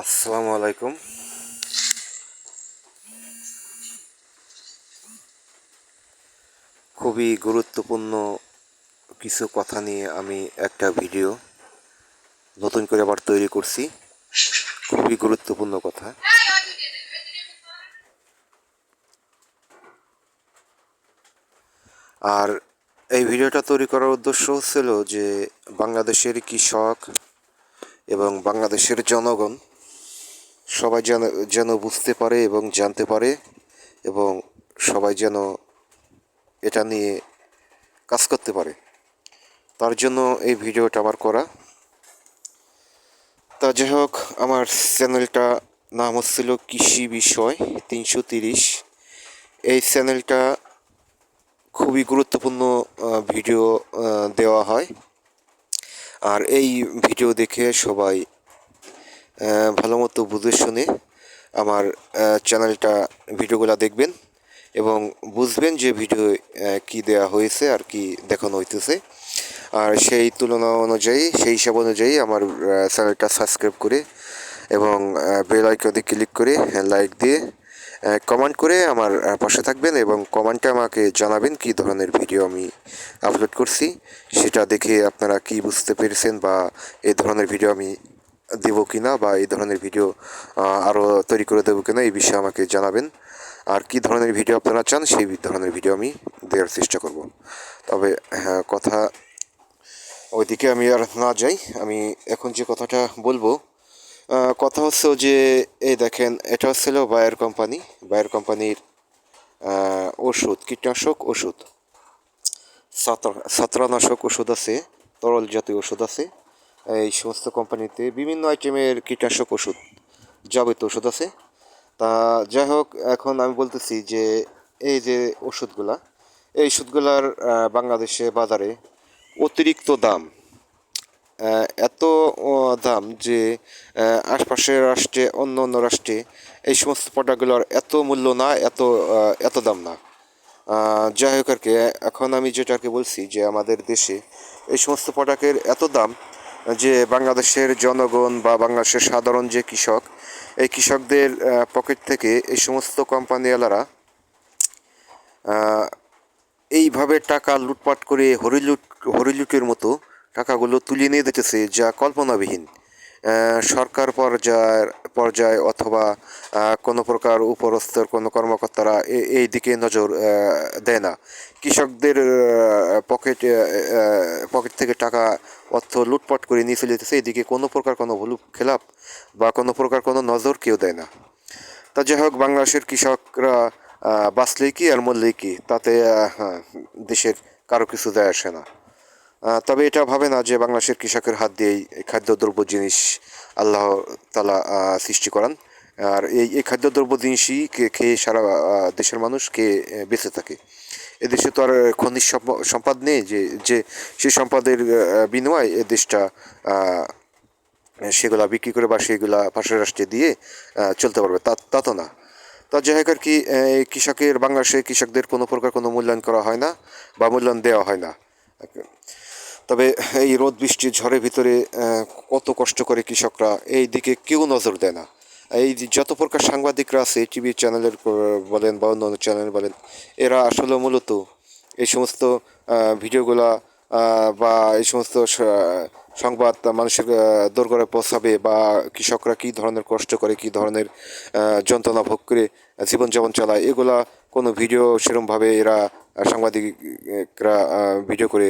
আসসালামু আলাইকুম। খুবই গুরুত্বপূর্ণ কিছু কথা নিয়ে আমি একটা ভিডিও নতুন করে আবার তৈরি করছি। খুবই গুরুত্বপূর্ণ কথা। আর এই ভিডিওটা তৈরি করার উদ্দেশ্য ছিল যে বাংলাদেশের কৃষক এবং বাংলাদেশের জনগণ সবাই যেন যেন বুঝতে পারে এবং জানতে পারে এবং সবাই যেন এটা নিয়ে কাজ করতে পারে। তার জন্য এই ভিডিওটা আমার করা। তা যাই হোক, আমার চ্যানেলটা নাম হচ্ছিল কৃষি বিষয় তিনশো তিরিশ। এই চ্যানেলটা খুবই গুরুত্বপূর্ণ ভিডিও দেওয়া হয়। আর এই ভিডিও দেখে সবাই ভালো মতো বুঝে শুনে আমার চ্যানেলটা ভিডিওগুলো দেখবেন এবং বুঝবেন যে ভিডিও কি দেওয়া হয়েছে আর কি দেখানো হইতেছে। আর সেই তুলনা অনুযায়ী, সেই হিসাব অনুযায়ী আমার চ্যানেলটা সাবস্ক্রাইব করে এবং বেল আইকনে ক্লিক করে লাইক দিয়ে কমেন্ট করে আমার পাশে থাকবেন এবং কমেন্টে আমাকে জানাবেন কি ধরনের ভিডিও আমি আপলোড করছি। সেটা দেখে আপনারা কি বুঝতে পেরেছেন বা এই ধরনের ভিডিও আমি দেব কিনা বা এই ধরনের ভিডিও আরও তৈরি করে দেবো কিনা এই বিষয়ে আমাকে জানাবেন। আর কি ধরনের ভিডিও আপনারা চান সেই ধরনের ভিডিও আমি দেওয়ার চেষ্টা করব। তবে হ্যাঁ কথা ওইদিকে আমি আর না যাই। আমি এখন যে কথাটা বলব কথা হচ্ছে যে, এই দেখেন, এটা হচ্ছিল বায়ার কোম্পানি বায়ার কোম্পানির ওষুধ, কীটনাশক ওষুধ। ছত্রা- ছত্রানাশক ওষুধ আছে, তরল জাতীয় ওষুধ আছে। এই সমস্ত কোম্পানিতে বিভিন্ন আইটেমের কীটনাশক ওষুধ যাবতীয় ওষুধ আছে। তা যাই হোক, এখন আমি বলতেছি যে এই যে ওষুধগুলা, এই ওষুধগুলার বাংলাদেশে বাজারে অতিরিক্ত দাম এত দাম যে আশপাশের রাষ্ট্রে, অন্য অন্য রাষ্ট্রে এই সমস্ত প্রোডাক্টগুলোর এত মূল্য না, এত এত দাম না। যাই হোক আর কি, এখন আমি যেটা আর কি বলছি যে আমাদের দেশে এই সমস্ত প্রোডাক্টের এত দাম যে বাংলাদেশের জনগণ বা বাংলাদেশের সাধারণ যে কৃষক, এই কৃষকদের পকেট থেকে এই সমস্ত কোম্পানিওয়ালারা এইভাবে টাকা লুটপাট করে হরিলুট, হরিলুটের মতো টাকাগুলো তুলে নিয়ে দিতেছে যা কল্পনাবিহীন। সরকার পর্যায়ের পর্যায়ে অথবা কোনো প্রকার উপরস্তর কোনো কর্মকর্তারা এই দিকে নজর দেয় না। কৃষকদের পকেট পকেট থেকে টাকা অর্থ লুটপাট করে নিয়ে চলে যেতেছে। এদিকে কোনো প্রকার কোনো ভুল খেলাপ বা কোনো প্রকার কোনো নজর কেউ দেয় না। তা যাই হোক বাংলাদেশের কৃষকরা আহ, বাঁচলেই কি আর মরলেই কি? তাতে হ্যাঁ, দেশের কারও কিছু যায় আসে না। তবে এটা ভাবে না যে বাংলাদেশের কৃষকের হাত দিয়েই খাদ্যদ্রব্য জিনিস আল্লাহ তালা সৃষ্টি করান। আর এই এই খাদ্যদ্রব্য জিনিসই খেয়ে সারা দেশের মানুষ খেয়ে বেঁচে থাকে। এদেশে তো আর খনিজ সম্প- সম্পদ নেই যে যে সেই সম্পদের বিনিময়ে এ দেশটা সেগুলা বিক্রি করে বা সেগুলা পাশের রাষ্ট্রে দিয়ে চলতে পারবে। তা তা তো না। তা আর কি কৃষকের, বাংলাদেশের কৃষকদের কোনো প্রকার কোনো মূল্যায়ন করা হয় না বা মূল্যায়ন দেওয়া হয় না। তবে এই রোদ বৃষ্টি ঝড়ের ভিতরে কত কষ্ট করে কৃষকরা এই দিকে কেউ নজর দেয় না। এই যত প্রকার সাংবাদিকরা আছে টিভি চ্যানেলের বলেন বা অন্য চ্যানেল বলেন এরা আসলে মূলত এই সমস্ত ভিডিওগুলা বা এই সমস্ত সংবাদ মানুষের আহ, দোরগোড়ায় পৌঁছাবে বা কৃষকরা কী ধরনের কষ্ট করে কী ধরনের যন্ত্রণা ভোগ করে জীবনযাপন চালায় এগুলা কোনো ভিডিও সেরকমভাবে এরা সাংবাদিকরা ভিডিও করে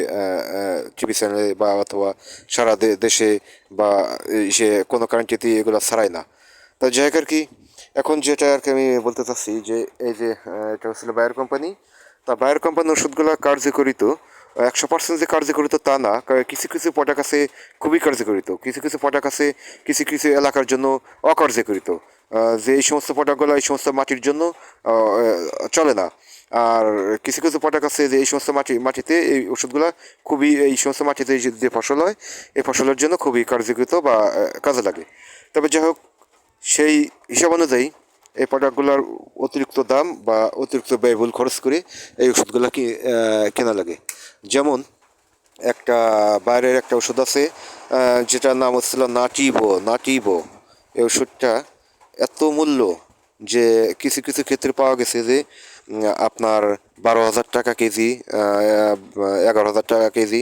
টিভি চ্যানেলে বা অথবা সারা দেশে বা সে কোনো কারেন্টিতে এগুলো ছাড়ায় না। তো যাই আর কি, এখন যেটা আর কি আমি বলতে চাচ্ছি যে, এই যে এটা হচ্ছিল বায়ার কোম্পানি তা বায়ার কোম্পানির ওষুধগুলো কার্যকরিত একশো পার্সেন্ট যে কার্যকরিত তা না কিছু কিছু প্রোডাক্ট আছে খুবই কার্যকরিত, কিছু কিছু প্রোডাক্ট আছে কিছু কিছু এলাকার জন্য অকার্যকরিত। যে এই সমস্ত প্রোডাক্টগুলো এই সমস্ত মাটির জন্য চলে না। আর কিছু কিছু প্রোডাক্ট আছে যে এই সমস্ত মাটি, মাটিতে এই ওষুধগুলো খুবই, এই সমস্ত মাটিতে যে ফসল হয়, এই ফসলের জন্য খুবই কার্যকৃত বা কাজে লাগে। তবে যাই হোক, সেই হিসাব অনুযায়ী এই প্রোডাক্টগুলোর অতিরিক্ত দাম বা অতিরিক্ত ব্যয়বহুল খরচ করে এই ওষুধগুলো কি কেনা লাগে। যেমন একটা, বাইরের একটা ওষুধ আছে যেটার নাম হচ্ছিল নাটিভো নাটিভো। এই ওষুধটা এত মূল্য যে কিছু কিছু ক্ষেত্রে পাওয়া গেছে যে আপনার বারো হাজার টাকা কেজি এগারো হাজার টাকা কেজি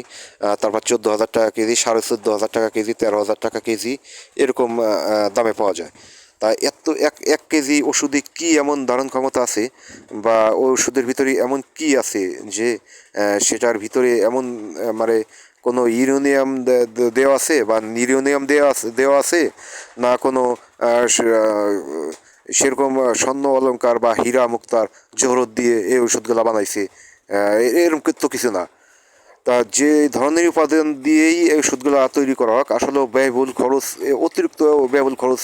তারপর চোদ্দ হাজার টাকা কেজি, সাড়ে চোদ্দ হাজার টাকা কেজি, তেরো হাজার টাকা কেজি এরকম দামে পাওয়া যায়। তা এত এক এক কেজি ওষুধে কি এমন ধারণ ক্ষমতা আছে বা ওষুধের ভিতরে এমন কি আছে যে সেটার ভিতরে এমন মানে কোনো ইউরেনিয়াম দেওয়া আছে বা নিউরেনিয়াম দেওয়া আছে দেওয়া আছে না কোনো সেরকম স্বর্ণ অলংকার বা হীরা মুক্তার জহরত দিয়ে এই ওষুধগুলো বানাইছে এরকম তো কিছু না তা যে ধরনের উপাদান দিয়েই এই ওষুধগুলো তৈরি করা হোক আসলে ব্যয়বহুল খরচ অতিরিক্ত ব্যয়বহুল খরচ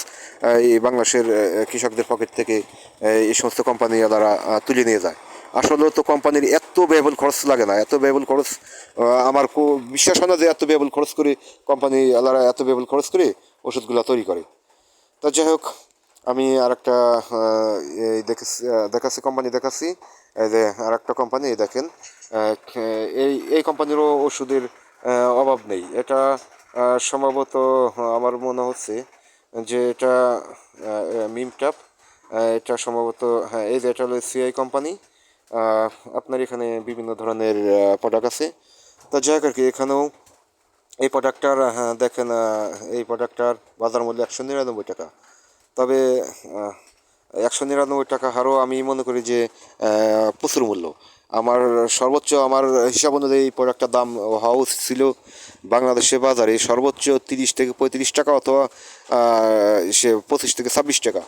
এই বাংলাদেশের কৃষকদের পকেট থেকে এই সমস্ত কোম্পানি দ্বারা তুলে নিয়ে যায় আসলে তো কোম্পানির এত ব্যয়বহুল খরচ লাগে না এত ব্যয়বহুল খরচ আমার বিশ্বাস হয় না যে এত ব্যয়বহুল খরচ করে কোম্পানি আলারা এত ব্যয়বহুল খরচ করে ওষুধগুলো তৈরি করে। তা যাই হোক আমি আর একটা আহ, দেখাচ্ছি কোম্পানি দেখাচ্ছি। এই যে আর একটা কোম্পানি দেখেন এই এই কোম্পানিরও ওষুধের অভাব নেই। এটা সম্ভবত আমার মনে হচ্ছে যে এটা মিমটাপ এটা সম্ভবত হ্যাঁ এই যে এটা হলো সিআই কোম্পানি। আপনার এখানে বিভিন্ন ধরনের প্রোডাক্ট আছে। তা যাই হোক আর কি, এখানেও এই প্রোডাক্টটার হ্যাঁ দেখেন এই প্রোডাক্টটার বাজার মূল্য একশো নিরানব্বই টাকা। তবে একশো নিরানব্বই টাকা হারও আমি মনে করি যে প্রচুর মূল্য। আমার সর্বোচ্চ, আমার হিসাব অনুযায়ী এই প্রোডাক্টটার দাম হওয়া উচিত ছিল বাংলাদেশের বাজারে সর্বোচ্চ তিরিশ থেকে পঁয়ত্রিশ টাকা অথবা সে পঁচিশ থেকে ছাব্বিশ টাকা।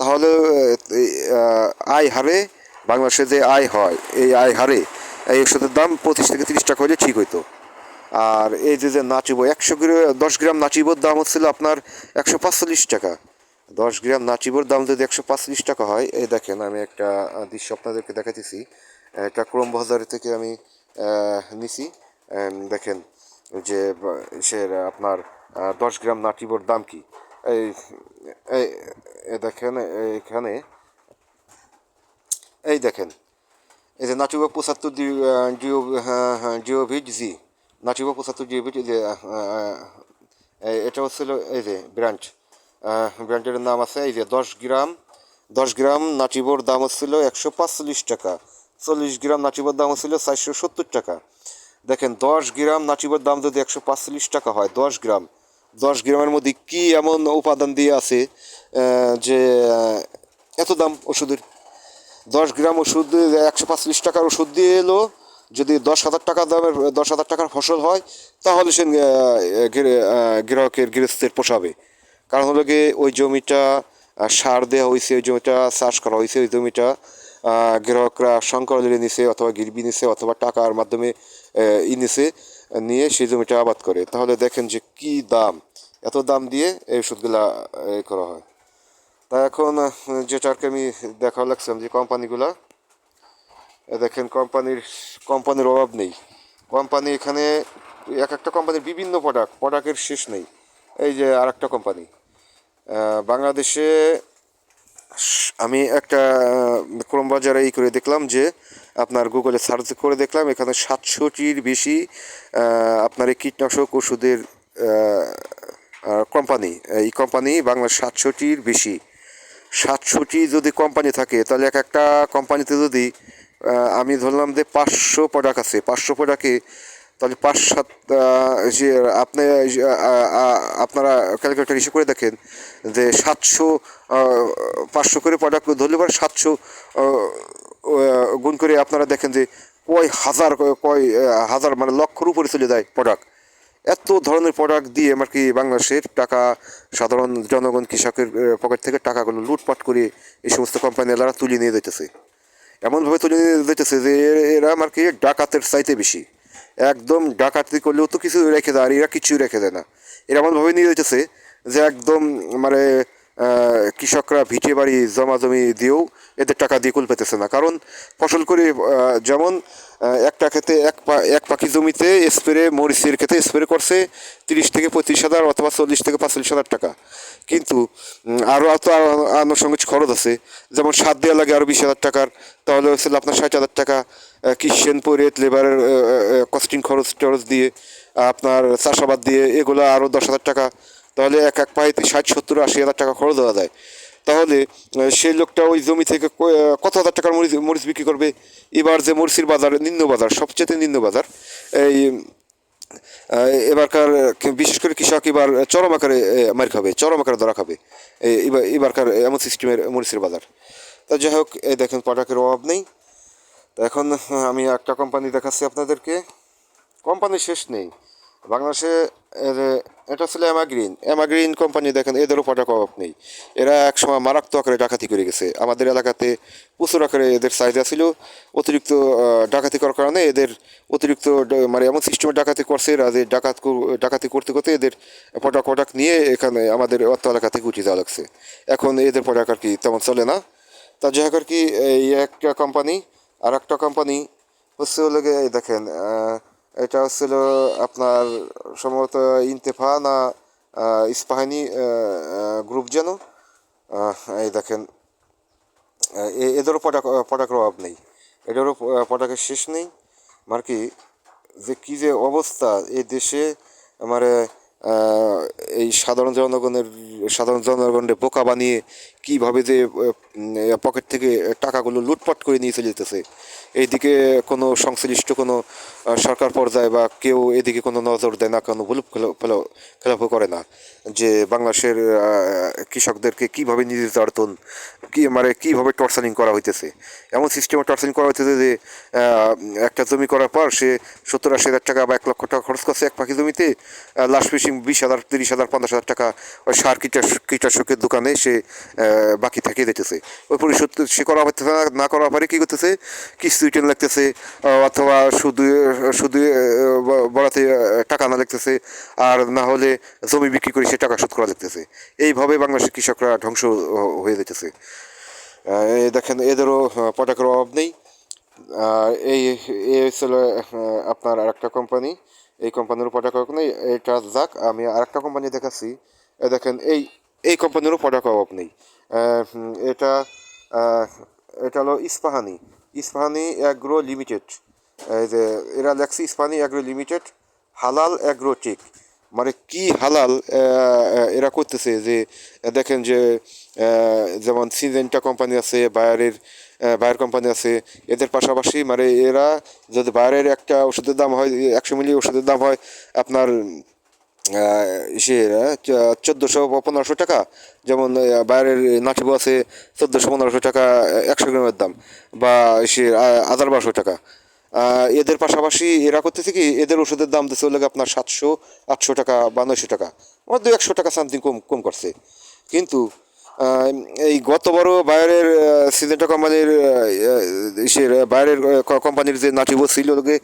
তাহলে আয় হারে বাংলাদেশে যে আয় হয়, এই আয় হারে এই ওষুধের দাম পঁচিশ থেকে তিরিশ টাকা হলে ঠিক হইতো। আর এই যে যে নাচিব, একশো গ্রাম দশ গ্রাম নাচিবর দাম হচ্ছিল আপনার একশো পাঁচচল্লিশ টাকা। দশ গ্রাম নাচিবর দাম যদি একশো পাঁচচল্লিশ টাকা হয়, এই দেখেন আমি একটা দৃশ্য আপনাদেরকে দেখাতেছি এটা ক্রোম বাজার থেকে আমি নিছি। দেখেন যে, সে আপনার দশ গ্রাম নাচিবর দাম কি? এই দেখেন এখানে এই দেখেন এই যে নাচুবা পঁচাত্তর হ্যাঁ, হ্যাঁ, জিও ভিট জি নাচুবা পঁচাত্তর জিও ভিট এই যে এটা হচ্ছিল এই যে ব্র্যান্ড ব্র্যান্ডের নাম আছে এই যে দশ গ্রাম দশ গ্রাম নাচিবোর দাম হচ্ছিল একশো পাঁচচল্লিশ টাকা চল্লিশ গ্রাম নাচিবোর দাম হচ্ছিল চারশো সত্তর টাকা। দেখেন দশ গ্রাম নাচিবোর দাম যদি একশো পাঁচচল্লিশ টাকা হয় দশ গ্রাম দশ গ্রামের মধ্যে কি এমন উপাদান দিয়ে আছে যে এত দাম ওষুধের দশ গ্রাম ওষুধ একশো পাঁচচল্লিশ টাকার ওষুধ দিয়ে এলো। যদি দশ হাজার টাকা দামের, দশ হাজার টাকার ফসল হয়, তাহলে সে গ্রাহকের গৃহস্থের পোষাবে। কারণ হলো গিয়ে ওই জমিটা সার দেওয়া হয়েছে, ওই জমিটা চাষ করা হয়েছে, ওই জমিটা গ্রাহকরা সংকর লিয়ে নিছে অথবা গিরবি নিছে অথবা টাকার মাধ্যমে ই নিছে, নিয়ে সেই জমিটা আবাদ করে। তাহলে দেখেন যে কি দাম। এত দাম দিয়ে এই ওষুধগুলা করা হয়। তা এখন যেটা আর কি আমি দেখা লাগছিলাম যে কোম্পানিগুলা দেখেন, কোম্পানির কোম্পানির অভাব নেই। কোম্পানি এখানে, এক একটা কোম্পানির বিভিন্ন প্রোডাক্ট প্রোডাক্টের শেষ নেই। এই যে আর একটা কোম্পানি বাংলাদেশে, আমি একটা ক্রোম বাজারে এই করে দেখলাম যে, আপনার গুগলে সার্চ করে দেখলাম, এখানে সাতশোটির বেশি আপনার এই কীটনাশক ওষুধের কোম্পানি, এই কোম্পানি বাংলার সাতশোটির বেশি। সাতশোটি যদি কোম্পানি থাকে, তাহলে এক একটা কোম্পানিতে যদি আমি ধরলাম যে পাঁচশো প্রোডাক্ট আছে, পাঁচশো প্রোডাক্টে তাহলে পাঁচ সাত যে আপনি আপনারা ক্যালকুলেটার হিসেবে করে দেখেন যে সাতশো পাঁচশো করে প্রোডাক্ট ধরলে পরে সাতশো গুণ করে আপনারা দেখেন যে কয় হাজার কয় হাজার মানে লক্ষর উপরে চলে যায় প্রোডাক্ট এত ধরনের প্রোডাক্ট দিয়ে আমার কি বাংলাদেশের টাকা সাধারণ জনগণ কৃষকের পকেট থেকে টাকাগুলো লুটপাট করে এই সমস্ত কোম্পানিওয়ালারা তুলে নিয়ে যেতেছে এমনভাবে তুলে নিয়ে যেতেছে যে এরা আমার কি ডাকাতের চাইতে বেশি। একদম ডাকাতি করলেও তো কিছু রেখে দেয়, আর এরা কিছুই রেখে দেয় না। এরা এমনভাবে নিয়ে যেতেছে যে একদম মানে কৃষকরা ভিটে বাড়ি জমা জমি দিয়েও এদের টাকা দিয়ে কুল পেতেছে না। কারণ ফসল করে যেমন একটা ক্ষেতে এক পা- এক পাখি জমিতে স্প্রে, মরিচের ক্ষেতে স্প্রে করছে তিরিশ থেকে পঁয়ত্রিশ হাজার অথবা চল্লিশ থেকে পঁয়তাল্লিশ হাজার টাকা। কিন্তু আরও তো আনুষঙ্গিক খরচ আছে। যেমন সাত দেওয়া লাগে আরও বিশ হাজার টাকার, তাহলে হচ্ছে আপনার ষাট হাজার টাকা কিষেন পরেত লেবারের কস্টিং খরচ টরচ দিয়ে, আপনার চাষাবাদ দিয়ে এগুলো আরও দশ হাজার টাকা তাহলে এক এক পাইতে ষাট, সত্তর, আশি হাজার টাকা খরচ দেওয়া যায়। তাহলে সেই লোকটা ওই জমি থেকে কত হাজার টাকার মরিচ মরিচ বিক্রি করবে? এবার যে মরিচের বাজার, নিম্ন বাজার, সবচেয়ে নিম্ন বাজার, এই এবারকার, বিশেষ করে কৃষক এবার চরম আকারে মার খাবে, চরম আকারে ধরা খাবে এবার, এবারকার এমন সিস্টেমের মরিচের বাজার। তা যাই হোক দেখেন পটাকের অভাব নেই। তো এখন আমি একটা কোম্পানি দেখাচ্ছি আপনাদেরকে। কোম্পানি শেষ নেই। বাংলাদেশে এটা ছিল অ্যামাগ্রিন অ্যামাগ্রিন কোম্পানি দেখেন এদেরও পটাক অভাব নেই। এরা একসময় মারাত্মক আকারে ডাকাতি করে গেছে। আমাদের এলাকাতে প্রচুর আকারে এদের চাহিদা ছিল। অতিরিক্ত ডাকাতি করার কারণে এদের অতিরিক্ত মানে এমন সিস্টেমে ডাকাতি করছে, এরা যে ডাকাত ডাকাতি করতে করতে এদের পটাক পটাক নিয়ে এখানে আমাদের অর্থ এলাকা থেকে যাওয়া লাগছে। এখন এদের পটাক আর কি তেমন চলে না। তা যাই হোক আর কি, এই একটা কোম্পানি আর একটা কোম্পানি হচ্ছে হলো দেখেন এটা হচ্ছিল আপনার সম্ভবত ইন্তেফা না ইস্পাহানি গ্রুপ যেন। এই দেখেন এদেরও পটাক পটাকের অভাব নেই। এদেরও প- পটাকের শেষ নেই। মানে কি যে কী যে অবস্থা এই দেশে মানে আহ, এই সাধারণ জনগণের সাধারণ জনগণের বোকা বানিয়ে কীভাবে যে পকেট থেকে টাকাগুলো লুটপাট করে নিয়ে চলে যেতেছে। এইদিকে কোনো সংশ্লিষ্ট কোনো সরকার পর্যায়ে বা কেউ এদিকে কোনো নজর দেয় না, কোনো ভুল খেলাপ করে না যে বাংলাদেশের কৃষকদেরকে কীভাবে নির্যাতন, কি মানে কীভাবে টর্চারিং করা হইতেছে। এমন সিস্টেমে টর্চারিং করা হইতেছে যে একটা জমি করার পর সে সত্তর আশি হাজার টাকা বা এক লক্ষ টাকা খরচ করছে এক পাখি জমিতে লাস্ট ফিশিং বিশ হাজার, তিরিশ হাজার, পঞ্চাশ হাজার টাকা ওই সার কীটনাশক কীটনাশকের দোকানে সে বাকি থেকে দিতেছে। ওই পরিশোধ সে করা হইতেছে না না করার পরে, কী করতেছে? কিস্তি রিটার্ন লাগতেছে অথবা শুধু শুধু বড়াতে টাকা না লাগতেছে আর না হলে জমি বিক্রি করে সে টাকা শোধ করা লাগতেছে এইভাবে বাংলাদেশের কৃষকরা ধ্বংস হয়ে যেতেছে দেখেন, এদেরও পটাকের অভাব নেই। আর এই হচ্ছিল আপনার আরেকটা কোম্পানি। এই কোম্পানিরও পটাক নেই। এটা যাক, আমি আরেকটা কোম্পানি দেখাচ্ছি। দেখেন, এই এই কোম্পানিরও পটাক অভাব নেই। এটা এটা হলো ইস্পাহানি। Ispahani agro limited. যে, এরা লেখছে ইস্পাহানি অ্যাগ্রো লিমিটেড, হালাল অ্যাগ্রোটেক মানে কি হালাল এরা করতেছে যে, দেখেন যে যেমন সিজেন্টা কোম্পানি আছে, বায়ারের বায়ার কোম্পানি আছে, এদের পাশাপাশি মানে এরা যদি বায়ারের একটা ওষুধের দাম হয়, একশো মিলি ওষুধের দাম হয়, আপনার সে চোদ্দোশো পনেরোশো টাকা। যেমন বাইরের নাটিব আছে চোদ্দোশো, পনেরোশো টাকা একশো গ্রামের দাম। বা সে হাজার বারোশো টাকা। এদের পাশাপাশি এরা করতেছে কি, এদের ওষুধের দাম দিচ্ছে হলে আপনার সাতশো, আটশো টাকা বা নয়শো টাকা। আমার দু একশো টাকা সামথিং কম কম করছে। কিন্তু এই গত বড় বাইরের সিজেন্টা কোম্পানির সে বাইরের কোম্পানির যে নাটিবো ছিল লোকে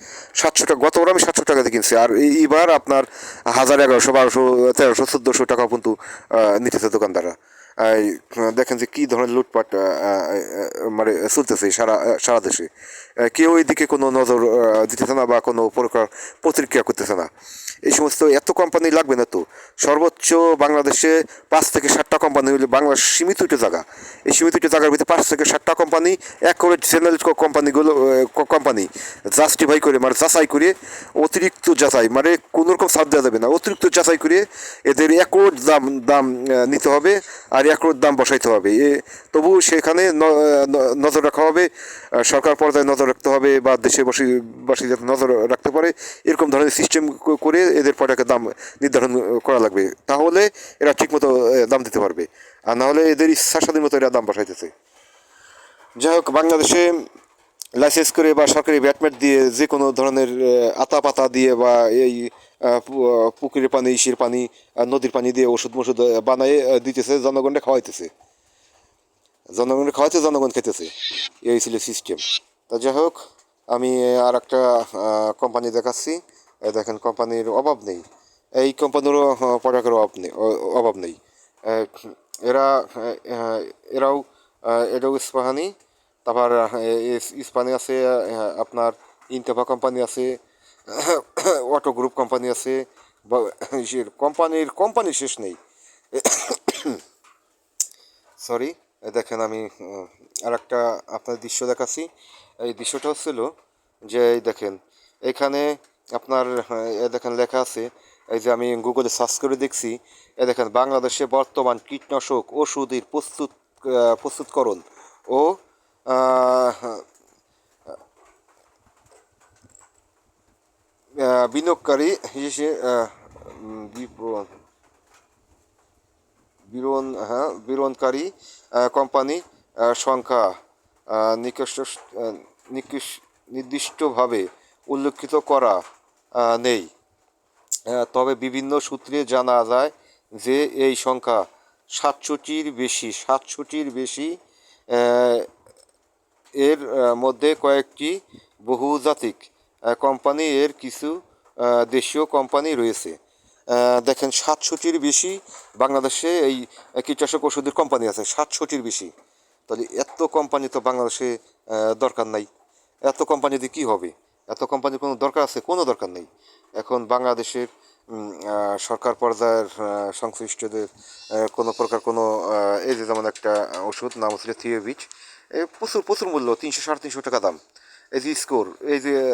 সাতশো টাকা গত বড় আমি সাতশো টাকাতে কিনছি। আর এইবার আপনার হাজার এগারোশো, বারোশো, তেরোশো, চোদ্দোশো টাকা কিন্তু নিতেছে দোকানদাররা। দেখেন যে কী ধরনের লুটপাট মানে চলতেছে সারা সারা দেশে। কেউ এইদিকে কোনো নজর দিতেছে না বা কোনো প্রকার প্রতিক্রিয়া করতেছে না। এই সমস্ত এত কোম্পানি লাগবে না তো। সর্বোচ্চ বাংলাদেশে পাঁচ থেকে সাতটা কোম্পানি হলে বাংলার সীমিত একটা জায়গা। এই সীমিত একটা জায়গার ভিতরে পাঁচ থেকে সাতটা কোম্পানি এক করে চ্যানেল কোম্পানিগুলো কোম্পানি জাস্টিফাই করে মানে যাচাই করে, অতিরিক্ত যাচাই মানে কোনো রকম ছাড় দেওয়া যাবে না। অতিরিক্ত যাচাই করে এদের একর দাম দাম নিতে হবে আর একর দাম বসাইতে হবে। এ, তবু সেখানে নজর রাখা হবে। সরকার পর্যায়ে নজর রাখতে হবে বা দেশে বসে, বাসী যাতে নজর রাখতে পারে। এরকম ধরনের সিস্টেম করে এদের পটাকে দাম নির্ধারণ করা লাগবে। তাহলে এরা ঠিকমতো দাম দিতে পারবে। আর নাহলে এদের ইচ্ছা স্বাধীন মতো এরা দাম বসাইতেছে যাই হোক, বাংলাদেশে লাইসেন্স করে বা সরকারি ব্যাটমেট দিয়ে যে কোনো ধরনের আতা পাতা দিয়ে বা এই পুকুরের পানি, ইসের পানি নদীর পানি দিয়ে ওষুধ মষুধ বানায় দিতেছে, জনগণকে খাওয়াইতেছে। জনগণকে খাওয়াইতে জনগণ খেতেছে। এই ছিল সিস্টেম তা যাই হোক, আমি আর একটা কোম্পানি দেখাচ্ছি। দেখেন, কোম্পানির অভাব নেই। এই কোম্পানিরও প্রোডাক্টের অভাব নেই অভাব নেই। এরা এরাও এটাও ইস্পাহানি। তারপর ইস্পানি আছে আপনার ইনতেফা কোম্পানি আছে, অটো গ্রুপ কোম্পানি আছে কোম্পানির, কোম্পানি শেষ নেই। সরি দেখেন আমি আর একটা আপনার দৃশ্য দেখাচ্ছি। এই দৃশ্যটা হচ্ছিল যে দেখেন, এখানে আপনার এ দেখেন লেখা আছে, এই যে আমি গুগলে সার্চ করে দেখছি, এ দেখেন বাংলাদেশে বর্তমান কীটনাশক ওষুধের প্রস্তুত প্রস্তুতকরণ ও বিনিয়োগকারী হিসেবে হ্যাঁ বিরনকারী কোম্পানি সংখ্যা নিকৃষ্ট নির্দিষ্টভাবে উল্লেখিত করা নেই। তবে বিভিন্ন সূত্রে জানা যায় যে এই সংখ্যা সাতশোটির বেশি সাতশোটির বেশি এর মধ্যে কয়েকটি বহুজাতিক কোম্পানি এর কিছু দেশীয় কোম্পানি রয়েছে। দেখেন সাতশোটির বেশি, বাংলাদেশে এই কীটনাশক ওষুধের কোম্পানি আছে সাতশোটির বেশি। তাহলে এত কোম্পানি তো বাংলাদেশে দরকার নাই। এত কোম্পানি দিয়ে কী হবে? এত কোম্পানির কোনো দরকার আছে? কোনো দরকার নেই। এখন বাংলাদেশের সরকার পর্যায়ের সংশ্লিষ্টদের কোনো প্রকার কোনো এই যে যেমন একটা ওষুধ, নাম হচ্ছে থিওবিচ প্রচুর প্রচুর মূল্য, তিনশো, সাড়ে তিনশো টাকা দাম। এই যে স্কোর এই যে,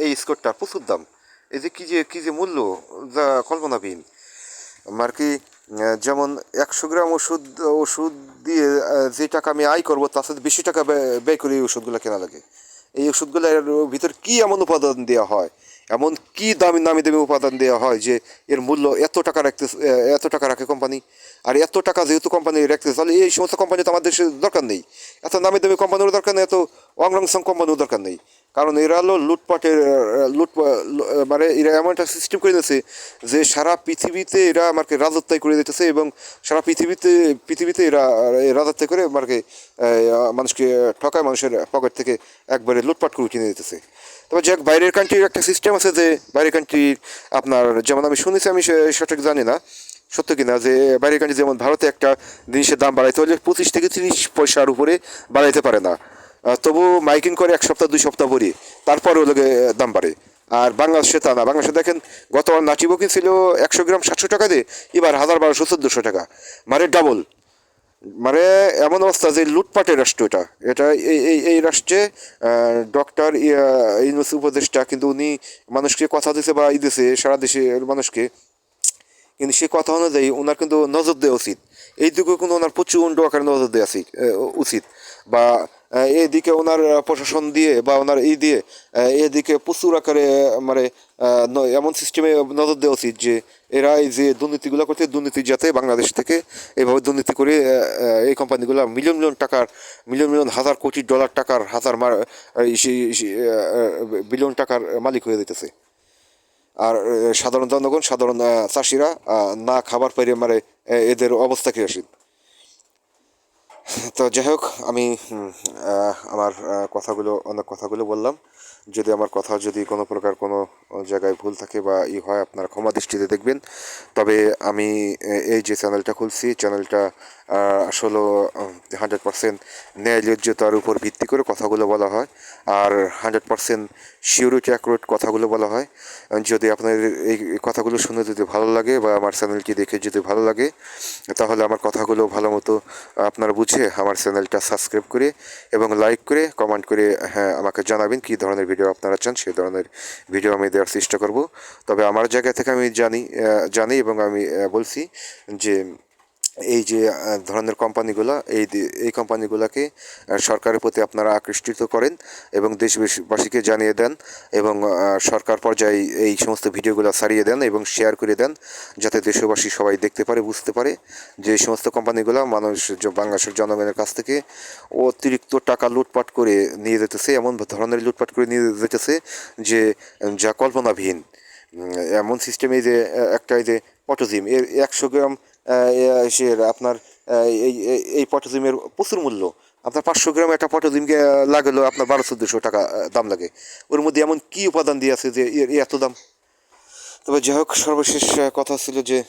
এই স্কোরটা প্রচুর দাম। এই যে কী যে কী যে মূল্য, যা কল্পনাবিহীন। আর কি যেমন একশো গ্রাম ওষুধ ওষুধ দিয়ে যে টাকা আমি আয় করব, তার সাথে বেশি টাকা ব্যয়- করে ওষুধগুলো কেনা লাগে। এই ওষুধগুলোর ভিতর কি এমন উপাদান দেওয়া হয়? এমন কি দামি, নামি দামি উপাদান দেওয়া হয় যে এর মূল্য এত টাকা রাখতে, এত টাকা রাখে কোম্পানি আর এত টাকা যেহেতু কোম্পানি রাখতে তাহলে এই সমস্ত কোম্পানি তো আমাদের দরকার নেই। এত নামি দামি কোম্পানিরও দরকার নেই, এত অংরংসং কোম্পানিরও দরকার নেই। কারণ এরা হলো লুটপাটের লুট মানে এরা এমন একটা সিস্টেম করে দিয়েছে যে সারা পৃথিবীতে এরা আমাকে রাজত্বাই করে দিতেছে এবং সারা পৃথিবীতে পৃথিবীতে এরা রাজত্ব করে আমাকে মানুষকে ঠকায় মানুষের পকেট থেকে একবারে লুটপাট করে কিনে দিতেছে। তবে যাক, বাইরের কান্ট্রির একটা সিস্টেম আছে যে বাইরের কান্ট্রির আপনার যেমন আমি শুনেছি, আমি সঠিক জানি না, সত্য কিনা যে বাইরের কান্ট্রি যেমন ভারতে একটা জিনিসের দাম বাড়াইতে হলে পঁচিশ থেকে তিরিশ পয়সার উপরে বাড়াইতে পারে না। তবু মাইকিং করে এক সপ্তাহ, দুই সপ্তাহ পরে তারপরে ওগুলোকে দাম বাড়ে। আর বাংলাদেশে তা না। বাংলাদেশে দেখেন গতবার নাচি বুকিং ছিল একশো গ্রাম সাতশো টাকা দিয়ে, এবার হাজার বারোশো চোদ্দোশো টাকা। মানে ডাবল মানে এমন অবস্থা যে লুটপাটের রাষ্ট্র এটা। এটা এই এই রাষ্ট্রে ডক্টর ইউনুস উপদেষ্টা, কিন্তু উনি মানুষকে কথা দিছে বা ই দিছে, সারা দেশের মানুষকে। কিন্তু সে কথা অনুযায়ী ওনার কিন্তু নজর দেওয়া উচিত। এই দিকে কিন্তু ওনার প্রচণ্ড আকারে নজর দেওয়া উচিত। বা এদিকে ওনার প্রশাসন দিয়ে বা ওনার এই দিয়ে এদিকে প্রচুর আকারে মানে এমন সিস্টেমে নজর দেওয়া উচিত যে এরা এই যে দুর্নীতিগুলো করছে, দুর্নীতি যাতে বাংলাদেশ থেকে এইভাবে দুর্নীতি করে এই কোম্পানিগুলো মিলিয়ন মিলিয়ন টাকার মিলিয়ন মিলিয়ন হাজার কোটি ডলার টাকার হাজার বিলিয়ন টাকার মালিক হয়ে দিতেছে আর সাধারণ জনগণ, সাধারণ চাষিরা না খাবার পেরে মারে এদের অবস্থা ক্রিয়াশীল তো যাই হোক আমি আমার কথাগুলো অনেক কথাগুলো বললাম। যদি আমার কথা যদি কোনো প্রকার কোনো জায়গায় ভুল থাকে বা ই হয়, আপনারা ক্ষমা দৃষ্টিতে দেখবেন। তবে আমি এই যে চ্যানেলটা খুলছি চ্যানেলটা আসলে হান্ড্রেড পার্সেন্ট ন্যায়যোগ্যতার উপর ভিত্তি করে কথাগুলো বলা হয়। আর হান্ড্রেড পার্সেন্ট সিউরিটি অ্যাকুরেট কথাগুলো বলা হয়। যদি আপনাদের এই কথাগুলো শুনে যদি ভালো লাগে বা আমার চ্যানেলটি দেখে যদি ভালো লাগে, তাহলে আমার কথাগুলো ভালো মতো আপনারা বুঝে আমার চ্যানেলটা সাবস্ক্রাইব করে এবং লাইক করে কমেন্ট করে হ্যাঁ আমাকে জানাবেন কী ধরনের ভিডিও আপনারা চান সেই ধরনের ভিডিও আমি দেওয়ার চেষ্টা করব। তবে আমার জায়গা থেকে আমি জানি জানি এবং আমি বলছি যে এই যে ধরনের কোম্পানিগুলো এই এই কোম্পানিগুলোকে সরকারের প্রতি আপনারা আকৃষ্টিত করেন এবং দেশবাসীকে জানিয়ে দেন এবং সরকার পর্যায়ে এই সমস্ত ভিডিওগুলো ছাড়িয়ে দেন এবং শেয়ার করে দেন যাতে দেশবাসী সবাই দেখতে পারে বুঝতে পারে যে সমস্ত কোম্পানিগুলো মানুষ বাংলাদেশের জনগণের কাছ থেকে অতিরিক্ত টাকা লুটপাট করে নিয়ে যেতেছে এমন ধরনের লুটপাট করে নিয়ে যেতেছে যে যা কল্পনাবিহীন। এমন সিস্টেমে যে আহ, একটা এই যে পটোজিম এর একশো গ্রাম আপনার এই, এই- পটোজিমের প্রচুর মূল্য। আপনার পাঁচশো গ্রাম একটা পটোজিমকে লাগল আপনার বারো চোদ্দোশো টাকা দাম লাগে। ওর মধ্যে এমন কি উপাদান দিয়ে আছে যে এত দাম? তবে যাই হোক, সর্বশেষ কথা ছিল যে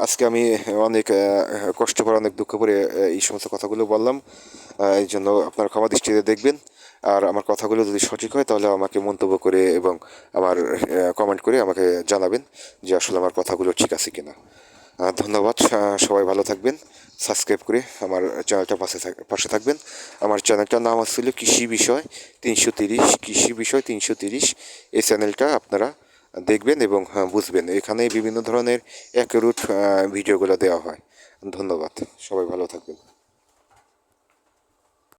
আজকে আমি অনেক কষ্ট করে অনেক দুঃখ করে এই সমস্ত কথাগুলো বললাম। এই জন্য আপনার ক্ষমা দৃষ্টিতে দেখবেন। আর আমার কথাগুলো যদি সঠিক হয়, তাহলে আমাকে মন্তব্য করে এবং আমার কমেন্ট করে আমাকে জানাবেন যে আসলে আমার কথাগুলো ঠিক আছে কিনা। ধন্যবাদ। সবাই ভালো থাকবেন। সাবস্ক্রাইব করে আমার চ্যানেলটা পাশে পাশে থাকবেন। আমার চ্যানেলটার নাম আসছিল কৃষি বিষয় তিনশো তিরিশ কৃষি বিষয় তিনশো তিরিশ। এই চ্যানেলটা আপনারা দেখবেন এবং হ্যাঁ, বুঝবেন। এখানে বিভিন্ন ধরনের অ্যাকুরেট ভিডিওগুলো দেওয়া হয়। ধন্যবাদ। সবাই ভালো থাকবেন।